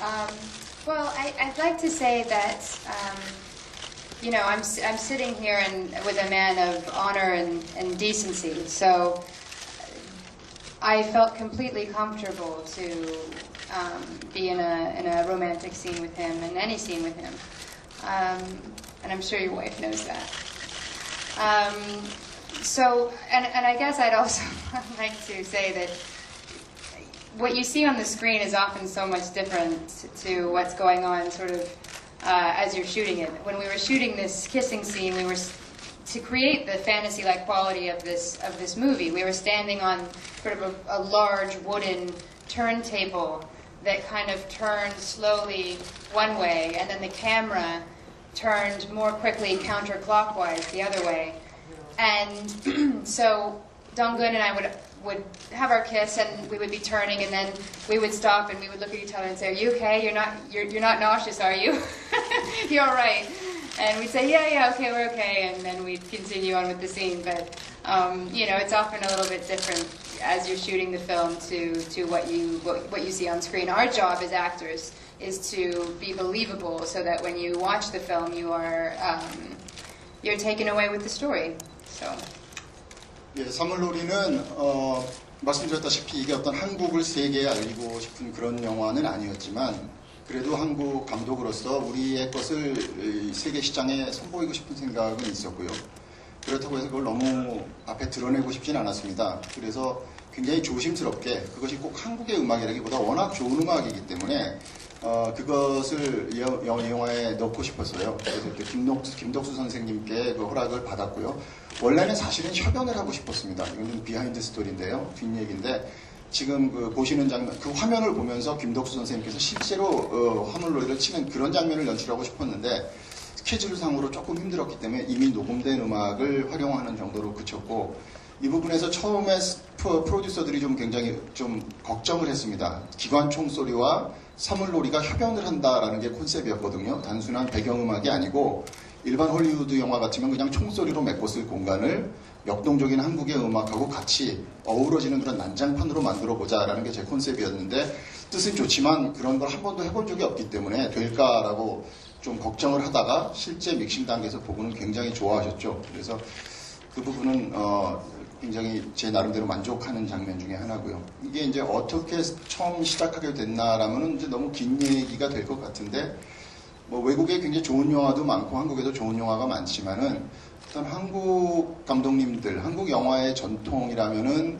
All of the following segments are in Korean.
Um, well, I, I'd like to say that, um, you know, I'm, I'm sitting here and, with a man of honor and, and decency, so I felt completely comfortable to um, be in a, in a romantic scene with him, in any scene with him. Um, and I'm sure your wife knows that. Um, so, and, and I guess I'd also like to say that what you see on the screen is often so much different to what's going on sort of uh, as you're shooting it. When we were shooting this kissing scene, we were to create the fantasy-like quality of this of this movie. We were standing on sort of a, a large wooden turntable that kind of turned slowly one way, and then the camera turned more quickly counterclockwise the other way. And so Donggun and I would would have our kiss, and we would be turning, and then we would stop, and we would look at each other and say, "Are you okay? You're not you're, you're not nauseous, are you? you're all right." And we'd say, "Yeah, yeah, okay, we're okay," and then we'd continue on with the scene. But um, you know, it's often a little bit different as you're shooting the film to to what you what, what you see on screen. Our job as actors is to be believable, so that when you watch the film, you are um, you're taken away with the story. So. 예, 사물놀이는 어, 말씀드렸다시피 이게 어떤 한국을 세계에 알리고 싶은 그런 영화는 아니었지만 그래도 한국 감독으로서 우리의 것을 이 세계 시장에 선보이고 싶은 생각은 있었고요. 그렇다고 해서 그걸 너무 앞에 드러내고 싶진 않았습니다. 그래서 굉장히 조심스럽게 그것이 꼭 한국의 음악이라기보다 워낙 좋은 음악이기 때문에 어, 그것을 영화에 넣고 싶었어요. 그래서 이렇게 김덕수, 김덕수 선생님께 그 허락을 받았고요. 원래는 사실은 협연을 하고 싶었습니다. 이거는 비하인드 스토리인데요. 뒷얘기인데 지금 그 보시는 장면, 그 화면을 보면서 김덕수 선생님께서 실제로 어, 화물놀이를 치는 그런 장면을 연출하고 싶었는데 스케줄상으로 조금 힘들었기 때문에 이미 녹음된 음악을 활용하는 정도로 그쳤고 이 부분에서 처음에 프로듀서들이 좀 굉장히 좀 걱정을 했습니다. 기관 총 소리와 사물놀이가 협연을 한다라는 게 콘셉트였거든요. 단순한 배경음악이 아니고 일반 헐리우드 영화 같으면 그냥 총소리로 메꿨을 공간을 역동적인 한국의 음악하고 같이 어우러지는 그런 난장판으로 만들어 보자라는 게제 컨셉이었는데 뜻은 좋지만 그런 걸 한 번도 해본 적이 없기 때문에 될까라고 좀 걱정을 하다가 실제 믹싱 단계에서 보고는 굉장히 좋아하셨죠. 그래서 그 부분은 어, 굉장히 제 나름대로 만족하는 장면 중에 하나고요. 이게 이제 어떻게 처음 시작하게 됐나라면은 이제 너무 긴 얘기가 될 것 같은데 뭐 외국에 굉장히 좋은 영화도 많고 한국에도 좋은 영화가 많지만은 어떤 한국 감독님들, 한국 영화의 전통이라면은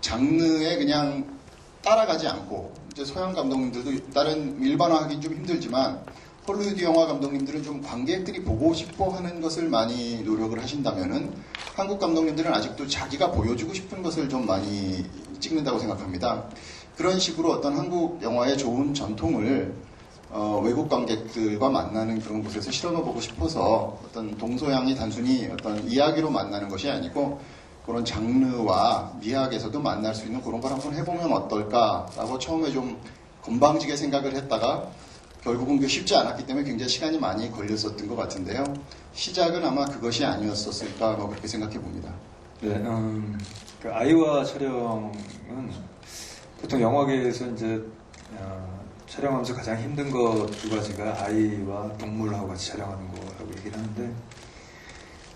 장르에 그냥 따라가지 않고 이제 서양 감독님들도 다른 일반화하기 좀 힘들지만 헐리우드 영화 감독님들은 좀 관객들이 보고 싶어 하는 것을 많이 노력을 하신다면은 한국 감독님들은 아직도 자기가 보여주고 싶은 것을 좀 많이 찍는다고 생각합니다. 그런 식으로 어떤 한국 영화의 좋은 전통을 어, 외국 관객들과 만나는 그런 곳에서 실험해보고 싶어서 어떤 동서양이 단순히 어떤 이야기로 만나는 것이 아니고 그런 장르와 미학에서도 만날 수 있는 그런 걸 한번 해보면 어떨까라고 처음에 좀 건방지게 생각을 했다가 결국은 그 쉽지 않았기 때문에 굉장히 시간이 많이 걸렸었던 것 같은데요. 시작은 아마 그것이 아니었었을까 뭐 그렇게 생각해 봅니다. 네, 음, 그 아이와 촬영은 보통 영화계에서 이제 어, 촬영하면서 가장 힘든 것 두 가지가 아이와 동물하고 같이 촬영하는 거라고 얘기를 하는데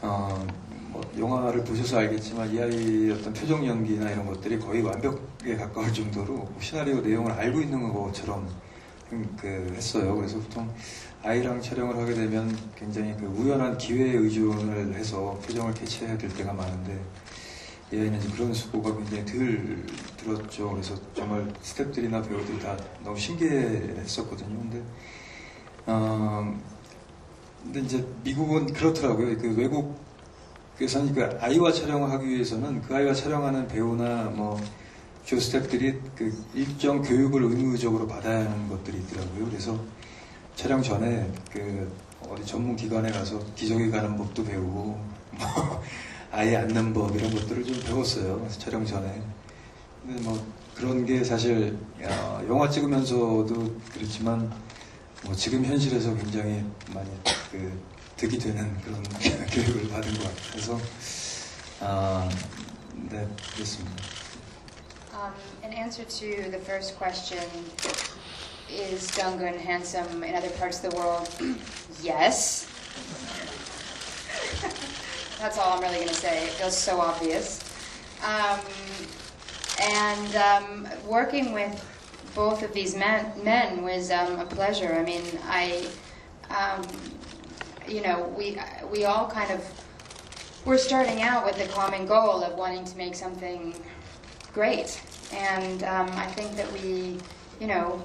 어, 뭐 영화를 보셔서 알겠지만 이 아이의 어떤 표정 연기나 이런 것들이 거의 완벽에 가까울 정도로 시나리오 내용을 알고 있는 것처럼 음, 그 했어요. 그래서 보통 아이랑 촬영을 하게 되면 굉장히 그 우연한 기회에 의존을 해서 표정을 캐치해야 될 때가 많은데 이제 그런 수고가 굉장히 덜 들었죠. 그래서 정말 스태프들이나 배우들이 다 너무 신기했었거든요. 근데 어, 근데 이제 미국은 그렇더라고요. 그 외국에서는 그 아이와 촬영을 하기 위해서는 그 아이와 촬영하는 배우나 뭐 조 스태프들이 그 일정 교육을 의무적으로 받아야 하는 것들이 있더라고요. 그래서 촬영 전에 그 어디 전문 기관에 가서 기저귀 가는 법도 배우고 뭐 아이 앉는 법 이런 것들을 좀 배웠어요. 촬영 전에. 근데 뭐 그런 게 사실 어, 영화 찍으면서도 그렇지만 뭐 지금 현실에서 굉장히 많이 그 득이 되는 그런 교육을 받은 것 같아서 아, 네 그렇습니다. Um, in answer to the first question, is Dungan handsome in other parts of the world? yes. That's all I'm really going to say. It feels so obvious. Um, and um, working with both of these men, men was um, a pleasure. I mean, I, um, you know, we we all kind of were starting out with the common goal of wanting to make something great, and um, I think that we, you know,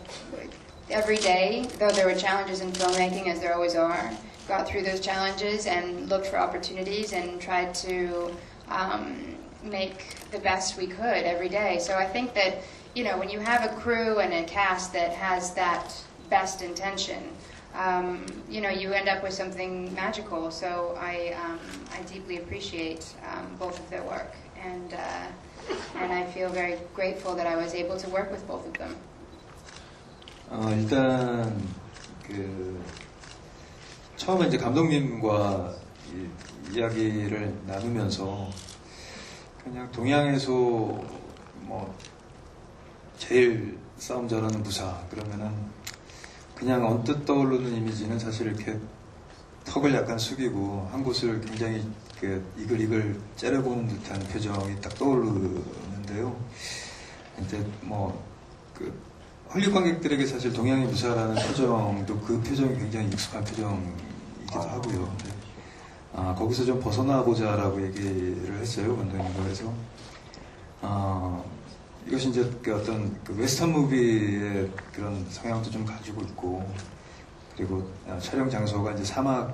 every day, though there were challenges in filmmaking, as there always are, got through those challenges and looked for opportunities and tried to um, make the best we could every day. So I think that, you know, when you have a crew and a cast that has that best intention, um, you know, you end up with something magical. So I, um, I deeply appreciate um, both of their work, and uh, and I feel very grateful that I was able to work with both of them. 어, 일단 그 처음에 이제 감독님과 이, 이야기를 나누면서 그냥 동양에서 뭐 제일 싸움 잘하는 부사 그러면은 그냥 언뜻 떠오르는 이미지는 사실 이렇게 턱을 약간 숙이고 한 곳을 굉장히 그 이글이글 째려보는 듯한 표정이 딱 떠오르는데요. 이제 뭐그 헐리 관객들에게 사실 동양의 무사라는 표정도 그 표정이 굉장히 익숙한 표정이기도 하고요. 근데, 아, 거기서 좀 벗어나 보자라고 얘기를 했어요, 감독님과 그래서 아, 이것이 이제 그 어떤 그 웨스턴 무비의 그런 성향도 좀 가지고 있고 그리고 아, 촬영 장소가 이제 사막에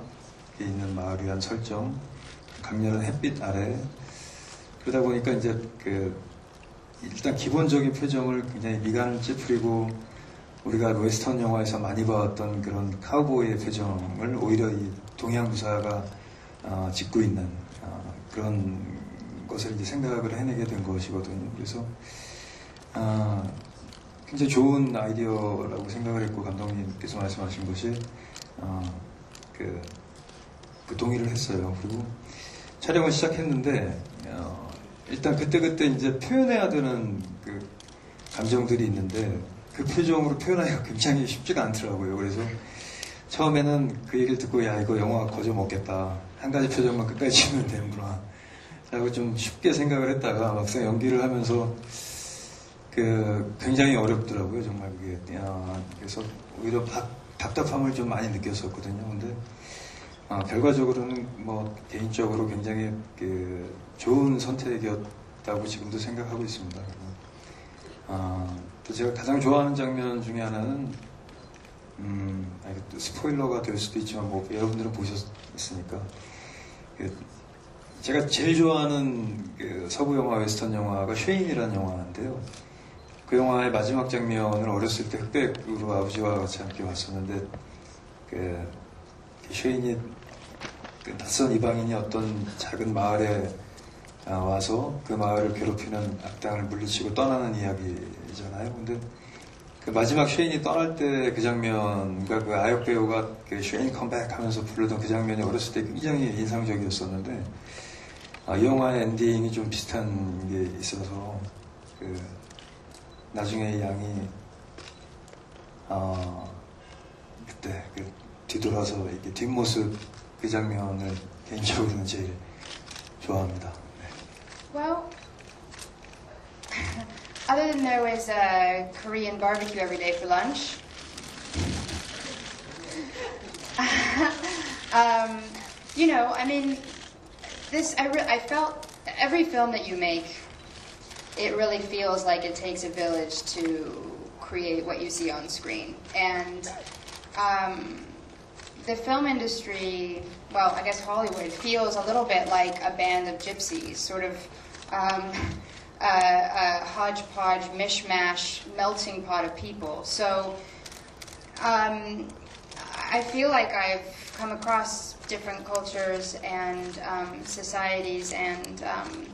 있는 마을이란 설정, 강렬한 햇빛 아래 그러다 보니까 이제 그 일단 기본적인 표정을 굉장히 미간을 찌푸리고 우리가 웨스턴 영화에서 많이 봤던 그런 카우보이의 표정을 오히려 이 동양 무사가 어, 짓고 있는 어, 그런 것을 이제 생각을 해내게 된 것이거든요. 그래서 아, 굉장히 좋은 아이디어라고 생각을 했고 감독님께서 말씀하신 것이 어, 그, 그 동의를 했어요. 그리고 촬영을 시작했는데 어, 일단 그때 그때 이제 표현해야 되는 그 감정들이 있는데 그 표정으로 표현하기가 굉장히 쉽지가 않더라고요. 그래서 처음에는 그 얘기를 듣고 야 이거 영화 거저 먹겠다. 한 가지 표정만 끝까지 지으면 되는구나. 라고 좀 쉽게 생각을 했다가 막상 연기를 하면서 그 굉장히 어렵더라고요 정말 그게. 야, 그래서 오히려 답, 답답함을 좀 많이 느꼈었거든요. 근데 아, 결과적으로는 뭐 개인적으로 굉장히 그 좋은 선택이었다고 지금도 생각하고 있습니다. 아, 또 제가 가장 좋아하는 장면 중에 하나는 음, 아, 스포일러가 될 수도 있지만 뭐 여러분들은 보셨으니까 그 제가 제일 좋아하는 그 서부 영화 웨스턴 영화가 쉐인이라는 영화인데요. 그 영화의 마지막 장면을 어렸을 때 흑백으로 아버지와 같이 함께 봤었는데 그 쉐인이 그 낯선 이방인이 어떤 작은 마을에 아, 와서 그 마을을 괴롭히는 악당을 물리치고 떠나는 이야기잖아요. 근데 그 마지막 쉐인이 떠날 때 그 장면과 그 아역 배우가 그 쉐인 컴백 하면서 부르던 그 장면이 어렸을 때 굉장히 인상적이었었는데 아, 이 영화의 엔딩이 좀 비슷한 게 있어서 그 나중에 이 양이 아, 그때 그 뒤돌아서 이렇게 뒷모습 그 장면을 개인적으로는 제일 좋아합니다. 네. Well, other than there was a Korean barbecue every day for lunch. um, you know, I mean, this I, re- I felt every film that you make, it really feels like it takes a village to create what you see on screen, and. Um, the film industry, well, I guess Hollywood, feels a little bit like a band of gypsies, sort of um, a, a hodgepodge, mishmash, melting pot of people. So um, I feel like I've come across different cultures and um, societies and um,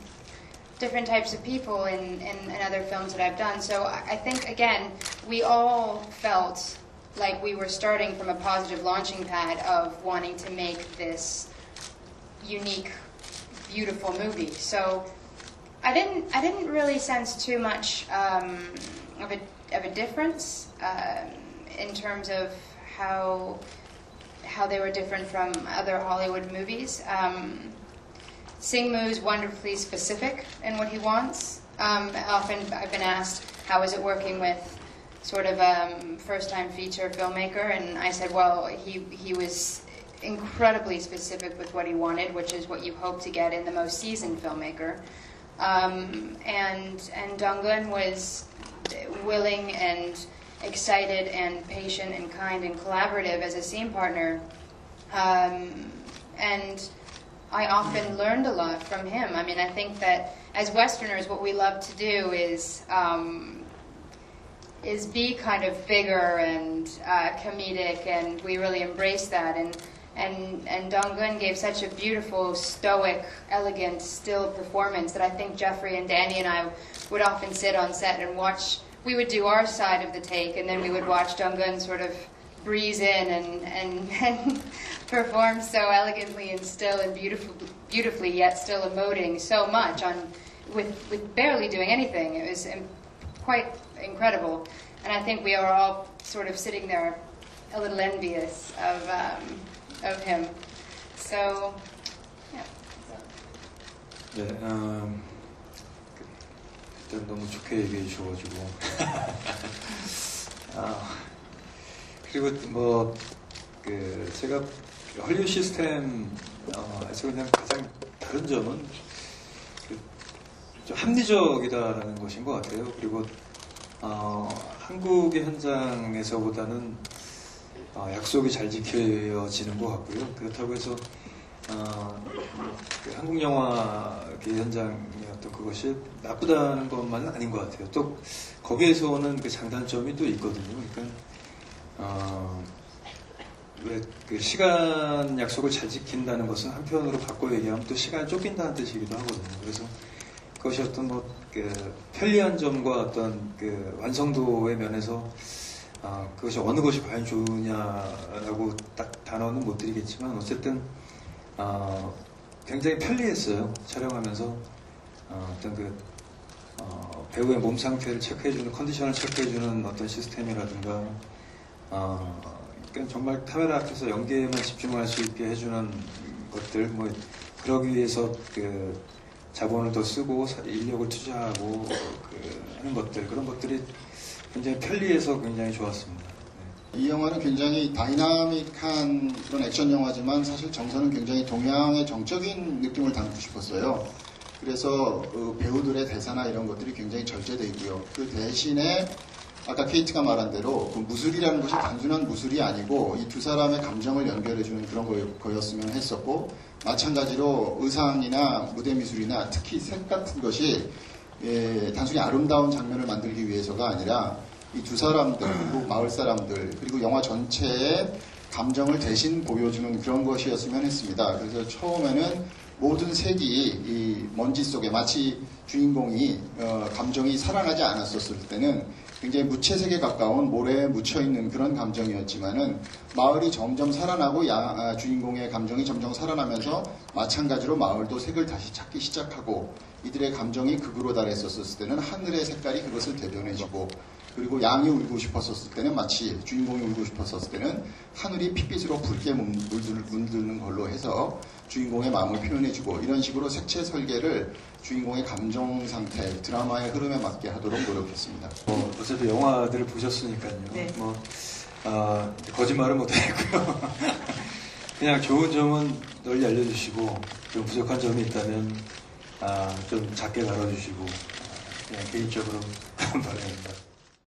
different types of people in, in, in other films that I've done. So I I think, again, we all felt like we were starting from a positive launching pad of wanting to make this unique, beautiful movie. So I didn't, I didn't really sense too much um, of, a, of a difference. Um, in terms of how how they were different from other Hollywood movies. Um, Sing Moo's wonderfully specific in what he wants. Um, often I've been asked, how is it working with sort of um, first-time feature filmmaker? And I said, well, he, he was incredibly specific with what he wanted, which is what you hope to get in the most seasoned filmmaker. Um, and and Dungan was willing and excited and patient and kind and collaborative as a scene partner. Um, and I often learned a lot from him. I mean, I think that as Westerners, what we love to do is um, is be kind of bigger and uh, comedic, and we really embrace that. And and and gave such a beautiful, stoic, elegant, still performance that I think Jeffrey and Danny and I would often sit on set and watch. We would do our side of the take, and then we would watch Dong Gun sort of breeze in and and, and perform so elegantly and still and beautiful, beautifully, yet still emoting so much on with with barely doing anything. It was um, quite incredible, and I think we are all sort of sitting there a little envious of um, of him. So, yeah. 네, 음, 일단 너무 좋게 얘기해 주셔가지고. 아, 그리고 뭐, 그, 제가 헐리우드 시스템에서 그냥 가장 다른 점은 그, 좀 합리적이다라는 것인 것 같아요. 그리고, 어, 한국의 현장에서보다는 어, 약속이 잘 지켜지는 것 같고요. 그렇다고 해서 어, 그 한국 영화계 현장의 어떤 그것이 나쁘다는 것만은 아닌 것 같아요. 또 거기에서 오는 그 장단점이 또 있거든요. 그러니까 어, 왜그 시간 약속을 잘 지킨다는 것은 한편으로 바꿔 얘기하면 또 시간이 쫓긴다는 뜻이기도 하거든요. 그래서 그것이 어떤 뭐 그 편리한 점과 어떤 그 완성도의 면에서 아, 그것이 어느 것이 과연 좋으냐라고 딱 단어는 못 드리겠지만 어쨌든 아, 굉장히 편리했어요. 촬영하면서. 어, 어떤 그 어, 배우의 몸 상태를 체크해주는 컨디션을 체크해주는 어떤 시스템이라든가 어, 정말 카메라 앞에서 연기에만 집중할 수 있게 해주는 것들 뭐 그러기 위해서 그 자본을 더 쓰고 사- 인력을 투자하고 그 하는 것들 그런 것들이 굉장히 편리해서 굉장히 좋았습니다. 네. 이 영화는 굉장히 다이나믹한 그런 액션 영화지만 사실 정서는 굉장히 동양의 정적인 느낌을 담고 싶었어요. 그래서 그 배우들의 대사나 이런 것들이 굉장히 절제되어 있고요. 그 대신에 아까 케이트가 말한 대로 그 무술이라는 것이 단순한 무술이 아니고 이 두 사람의 감정을 연결해주는 그런 거- 거였으면 했었고 마찬가지로 의상이나 무대 미술이나 특히 색 같은 것이 예, 단순히 아름다운 장면을 만들기 위해서가 아니라 이 두 사람들 그리고 마을 사람들 그리고 영화 전체의 감정을 대신 보여주는 그런 것이었으면 했습니다. 그래서 처음에는 모든 색이 이 먼지 속에 마치 주인공이 어, 감정이 살아나지 않았었을 때는 굉장히 무채색에 가까운 모래에 묻혀 있는 그런 감정이었지만은 마을이 점점 살아나고 야- 아, 주인공의 감정이 점점 살아나면서 마찬가지로 마을도 색을 다시 찾기 시작하고 이들의 감정이 극으로 달했었을 때는 하늘의 색깔이 그것을 대변해주고 그리고 양이 울고 싶었을 때는 마치 주인공이 울고 싶었을 때는 하늘이 핏빛으로 붉게 물- 물드는 걸로 해서 주인공의 마음을 표현해주고 이런 식으로 색채 설계를 주인공의 감정 상태, 드라마의 흐름에 맞게 하도록 노력했습니다. 뭐 어차피 영화들을 보셨으니까요. 네. 뭐 아, 거짓말은 못하겠고요. 그냥 좋은 점은 널리 알려주시고 좀 부족한 점이 있다면 아, 좀 작게 다뤄주시고 아, 그냥 개인적으로 바랍니다.